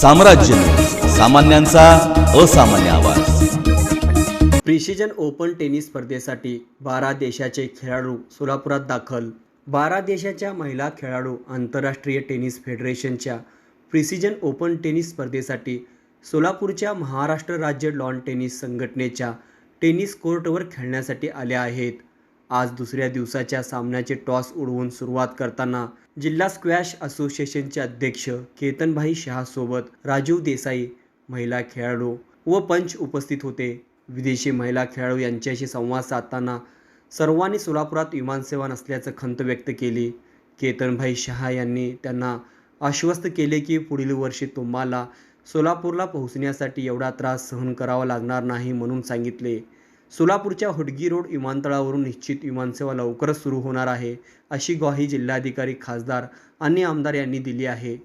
साम्राज्य सामान्यांचा असामान्य आवाज. प्रिसिजन ओपन टेनिस स्पर्धेसाठी बारा देशाचे खेळाडू सोलापुरात दाखल. बारा देशाच्या महिला खेळाडू आंतरराष्ट्रीय टेनिस फेडरेशनच्या प्रिसिजन ओपन टेनिस स्पर्धेसाठी सोलापूरच्या महाराष्ट्र राज्य लॉन टेनिस संघटनेच्या टेनिस कोर्टवर खेळण्यासाठी आल्या आहेत. आज दुसऱ्या दिवसाच्या सामन्याचे टॉस उडवून सुरुवात करताना जिल्हा स्क्वॅश असोसिएशनचे अध्यक्ष केतनभाई शहासोबत राजीव देसाई महिला खेळाडू व पंच उपस्थित होते. विदेशी महिला खेळाडू यांच्याशी संवाद साधताना सर्वांनी सोलापुरात विमानसेवा नसल्याचं खंत व्यक्त केली. केतनभाई शहा यांनी त्यांना आश्वस्त केले की पुढील वर्षी तुम्हाला सोलापूरला पोहोचण्यासाठी एवढा त्रास सहन करावा लागणार नाही म्हणून सांगितले. सोलापूरच्या हुडगी रोड विमानतळावरून निश्चित विमानसेवा लवकरच सुरू होणार आहे अशी ग्वाही जिल्हाधिकारी खासदार आणि आमदार यांनी दिली आहे.